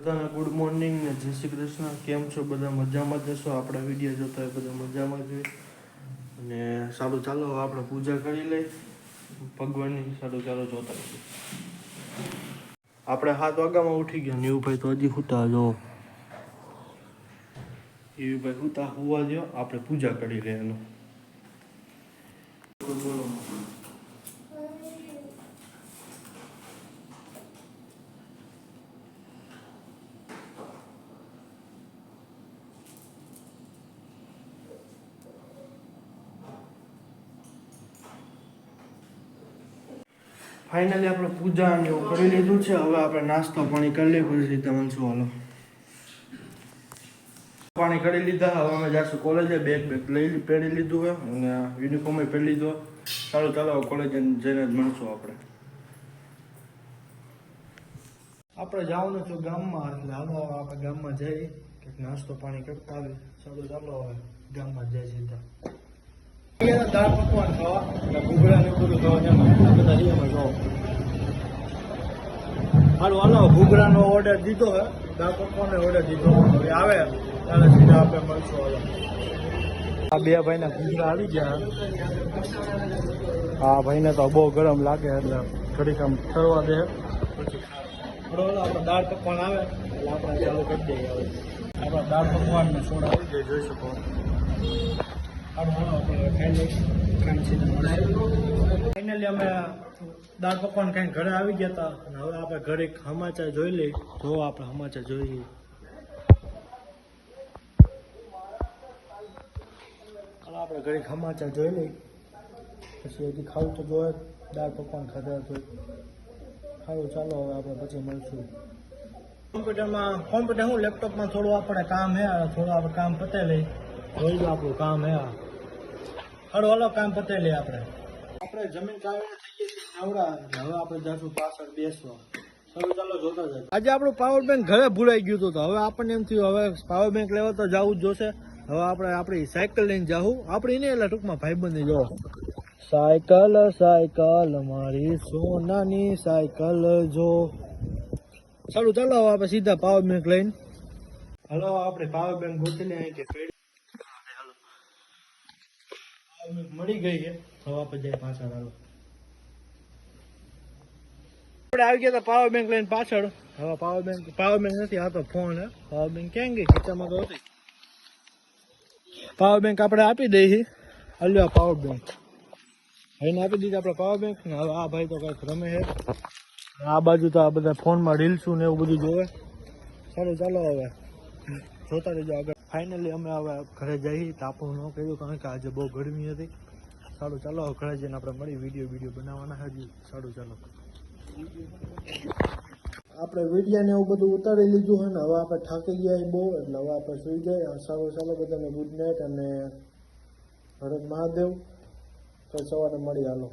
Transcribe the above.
બધાને good morning ને જય શ્રી કૃષ્ણ. કેમ છો? બધા મજામાં જશો આપણા વીડિયો જોતા હોય બધા મજામાં જ હોય. અને સારું ચાલો આપણે પૂજા કરી લઈ. ભગવાનની સારું ચાલો જોતા રહીએ આપણે સાત વાગ્યામાં ઉઠી ગયા. નીવુભાઈ તો હજી હુતા જો નીવુભાઈ હુતા હોવા દો આપણે પૂજા કરી લઈએ એનું ફાઇનલી આપણે પૂજા ને એવું કરી લીધું છે. હવે આપણે નાસ્તો પાણી કરી લઈએ, પછી સીધા મળશું હાલો. પાણી કરી લીધા, હવે અમે જાશું કોલેજે બેગ બેગ લઈ પહેરી લીધું હોય અને યુનિફોર્મ પહેરી લીધો ચાલો ચાલો કોલેજે જઈને જ મળશું આપણે. આપણે જવાનું છું ગામમાં એટલે હાલો આપણે ગામમાં જઈ નાસ્તો પાણી કરતા આવી ચાલો ચાલો, હવે ગામમાં જઈ સીધા. દાળ પકવાન ખાવા અને ઘૂઘરા ને બધું ખાવા આ બધા રીયામાં જો હાલો હાલો ઘૂઘરાનો ઓર્ડર દીધો હે. દાળ પકવાનો ઓર્ડર દીધો હવે આવે. ત્યારે સીધા આપણે મળશું હાલો આ બે ભાઈના ઘૂઘરા આવી ગયા. આ ભાઈને તો બહુ ગરમ લાગે એટલે ઘડીક આમ ઠરવા દે. થોડો આપણે દાળ પકવાન આવે. એટલે આપણે ચાલુ કરી દઈએ હવે. આપણા દાળ પકવાન ને આવી જાય જોઈ શકો. ફાઇનલી અમે દાળ પકવાન ખાઈને ઘરે આવી ગયા હતા અને હવે આપણે ઘરે સમાચાર જોઈ લઈ જો આપણે સમાચાર જોઈએ. હાલો, આપણે ઘરે સમાચાર જોઈ લઈ પછી હજી ખાવું તો જોઈએ. દાળ પકવાન ખાધા તો ખાવું ચાલો, હવે આપણે પછી મળશું. કોમ્પ્યુટરમાં કોમ્પ્યુટર હું લેપટોપમાં થોડું આપણે કામ હે, થોડું આપણે કામ પતાવી લઈ જોઈ લો આપણું કામ હે હાલો હાલો કામ પતાવી લઈએ આપણે. આપણે જમીન કાઢીને થઈ ગઈ છે નવરા હવે આપણે જશું પાછળ બેસવા. આજે આપણું પાવર બેંક ઘરે ભૂલાઈ ગયું હતું હવે આપણને એમ થયું હવે પાવર બેંક લેવા તો જવું જ જોશે. હવે આપણે આપણી સાયકલ લઈને જાવું આપણી નહીં એટલે ટૂંકમાં ભાઈબંધી જો સાયકલ સાયકલ મારી સોનાની સાયકલ જો. સારું ચાલો આપણે સીધા પાવર બેંક લઈને. હલો આપણે પાવર બેંક ગોતીને કે પેડ હાલો પાવર બેંક મળી ગઈ છે હવે આપણે જઈએ પાછળ હાલો આપણે આવી ગયા હતા પાવર બેંક લઈને પાછળ. હવે પાવર બેંક પાવર બેંક નથી, આ તો ફોન હે. પાવર બેંક ક્યાં ગઈ? ખીચામાં તો હતી. પાવર બેંક આપણે આપી દઈ છે હલ્યો આ પાવર બેંક ભાઈને આપી દીધી આપણે પાવર બેંક ને. હવે આ ભાઈ તો કંઈક રમે છે. આ બાજુ તો આ બધા ફોનમાં રીલ્સું ને એવું બધું જોવે. ચાલો ચાલો હવે. જોતા રહેજો. આગળ ફાઇનલી અમે હવે ઘરે જઈએ તાપું ન કર્યું કારણ કે આજે બહુ ગરમી હતી. સારું, ચાલો ઘરે જઈને આપણે મળી વીડિયો વીડિયો બનાવવાના હજી. સારું, ચાલો. આપણે વીડિયો ને એવું બધું ઉતારી લીધું હોય ને, હવે આપણે થાકી ગયા બહુ, એટલે હવે આપણે સુઈ જાય સારું, ચાલો બધાને ગુડ નાઇટ અને હરદ મહાદેવ. તો સવારે મળી હાલો.